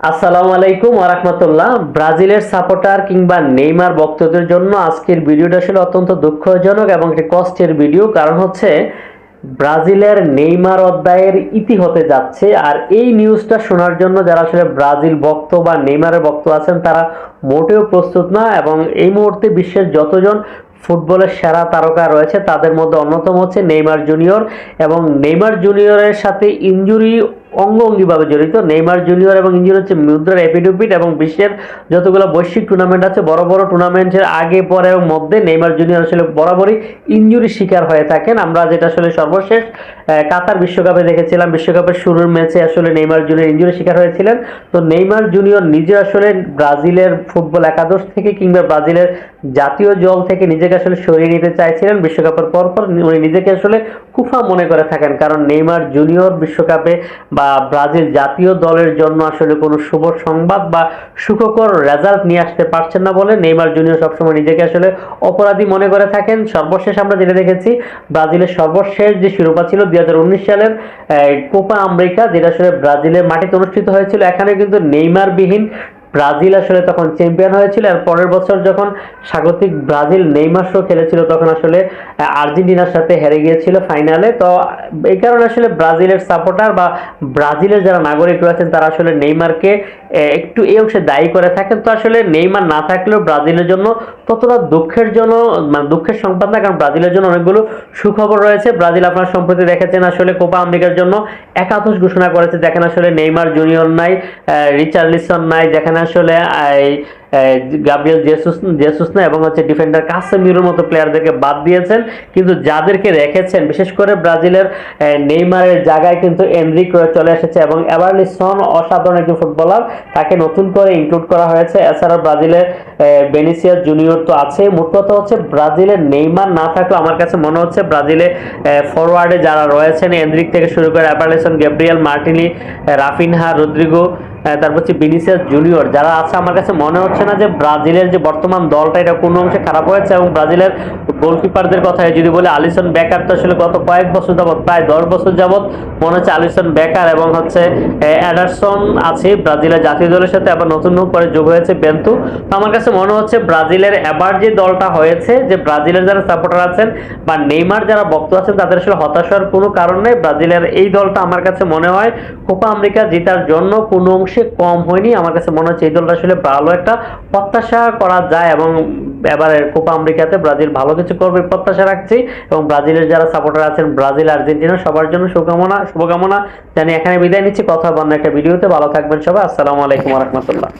আসসালামু আলাইকুম ওরহমতুল্লাহ ব্রাজিলের সাপোর্টার কিংবা নেইমার ভক্তদের জন্য আজকের ভিডিওটা আসলে অত্যন্ত দুঃখজনক এবং একটি কষ্টের ভিডিও। কারণ হচ্ছে, ব্রাজিলের নেইমার অধ্যায়ের ইতি হতে যাচ্ছে আর এই নিউজটা শোনার জন্য যারা আসলে ব্রাজিল ভক্ত বা নেইমারের ভক্ত আছেন, তারা মোটেও প্রস্তুত না এবং এই মুহূর্তে বিশ্বের যতজন ফুটবলের সেরা তারকা রয়েছে, তাদের মধ্যে অন্যতম হচ্ছে নেইমার জুনিয়র এবং নেইমার জুনিয়রের সাথে ইনজুরি অঙ্গভঙ্গিভাবে জড়িত। নেইমার জুনিয়র এবং ইঞ্জুরি হচ্ছে মুদ্রার এপিডুপিড এবং বিশ্বের যতগুলো বৈশ্বিক টুর্নামেন্ট আছে, বড় বড় টুর্নামেন্টের আগে, পরে এবং মধ্যে নেইমার জুনিয়র আসলে বরাবরই ইঞ্জুরি শিকার হয়ে থাকেন। আমরা যেটা আসলে সর্বশেষ কাতার বিশ্বকাপে দেখেছিলাম, বিশ্বকাপের শুরুর ম্যাচে আসলে নেইমার জুনিয়র ইঞ্জুরি শিকার হয়েছিলেন। তো নেইমার জুনিয়র নিজে আসলে ব্রাজিলের ফুটবল একাদশ থেকে কিংবা ব্রাজিলের জাতীয় দল থেকে নিজেকে আসলে সরিয়ে নিতে চাইছিলেন বিশ্বকাপের পর পর উনি নিজেকে আসলে কুফা মনে করে থাকেন, কারণ নেইমার জুনিয়র বিশ্বকাপে বা ব্রাজিল জাতীয় দলের জন্য আসলে কোনো শুভ সংবাদ বা সুখকর রেজাল্ট নিয়ে আসতে পারছেন না বলে নেইমার জুনিয়র সবসময় নিজেকে আসলে অপরাধী মনে করে থাকেন। সর্বশেষ আমরা যেটা দেখেছি, ব্রাজিলের সর্বশেষ যে শিরোপা ছিল দুই হাজার উনিশ সালের কোপা আমেরিকা, যেটা আসলে ব্রাজিলের মাটিতে অনুষ্ঠিত হয়েছিল এখানে কিন্তু নেইমারবিহীন ব্রাজিল আসলে তখন চ্যাম্পিয়ন হয়েছিল আর পরের বছর যখন স্বাগতিক ব্রাজিল নেইমার খেলেছিল, তখন আসলে আর্জেন্টিনার সাথে হেরে গিয়েছিল ফাইনালে তো এই কারণে আসলে ব্রাজিলের সাপোর্টার বা ব্রাজিলের যারা নাগরিক রয়েছেন, তারা আসলে নেইমারকে একটু এই অংশে দায়ী করে থাকেন। তো আসলে নেইমার না থাকলেও ব্রাজিলের জন্য ততটা দুঃখের জন্য মানে দুঃখের সংবাদ না, কারণ ব্রাজিলের জন্য অনেকগুলো সুখবর রয়েছে। ব্রাজিল আপনার সম্প্রতি দেখেছেন আসলে কোপা আমেরিকার জন্য একাদশ ঘোষণা করেছে। যেখানে আসলে নেইমার জুনিয়র নাই রিচার্লিসন নাই, যেখানে আসলে গাব্রিয়েল জেসুস জেসুস না, এবং হচ্ছে ডিফেন্ডার কাসেমিরোর মতো প্লেয়ারদেরকে বাদ দিয়েছেন। কিন্তু যাদেরকে রেখেছেন, বিশেষ করে ব্রাজিলের নেইমারের জায়গায় কিন্তু এনরিক চলে এসেছে এবং এভারলিসন অসাধারণ একজন ফুটবলার তাকে নতুন করে ইনক্লুড করা হয়েছে। এছাড়া ব্রাজিলের বেনিসিয়া জুনিয়র তো আছে। মোট কথা হচ্ছে ব্রাজিলের নেইমার না থাকলে আমার কাছে মনে হচ্ছে ব্রাজিলে ফরওয়ার্ডে যারা রয়েছেন, এনরিক থেকে শুরু করে অ্যাপারলেসন গ্যাব্রিয়েল মার্টিনি রাফিনহা, রদ্রিগো তারপর হচ্ছে বিনিসিয়াস জুনিয়র যারা আছে আমার কাছে মনে হচ্ছে না যে ব্রাজিলের যে বর্তমান দলটা, এটা কোনো অংশে খারাপ হয়েছে এবং ব্রাজিলের গোলকিপারদের কথা যদি বলে আলিসন বেকার তো আসলে গত কয়েক বছর যাবৎ, প্রায় দশ বছর যাবত মনে হচ্ছে আলিসন বেকার এবং হচ্ছে অ্যাডারসন আছে ব্রাজিলের জাতীয় দলের সাথে, আবার নতুন করে যোগ হয়েছে বেন্তু তো আমার কাছে মনে হচ্ছে ব্রাজিলের এবার যে দলটা হয়েছে, যে ব্রাজিলের যারা সাপোর্টার আছেন বা নেইমার যারা বক্ত আছেন, তাদের আসলে হতাশ হওয়ার কোনো কারণ নেই। ব্রাজিলের এই দলটা আমার কাছে মনে হয় কোপা আমেরিকা জেতার জন্য কোনো অংশে কম হয়নি। আমার কাছে মনে হচ্ছে এই দলটা আসলে ভালো একটা প্রত্যাশা করা যায় এবং এবারে কোপা আমেরিকাতে ব্রাজিল ভালো কিছু করবে প্রত্যাশা রাখছি এবং ব্রাজিলের যারা সাপোর্টার আছেন, ব্রাজিল, আর্জেন্টিনা, সবার জন্য শুভকামনা শুভকামনা। জানি এখানে বিদায় নিচ্ছি। কথা বন্ধ একটা ভিডিওতে ভালো থাকবেন সবাই। আসসালামু আলাইকুম রহমতুল্লাহ।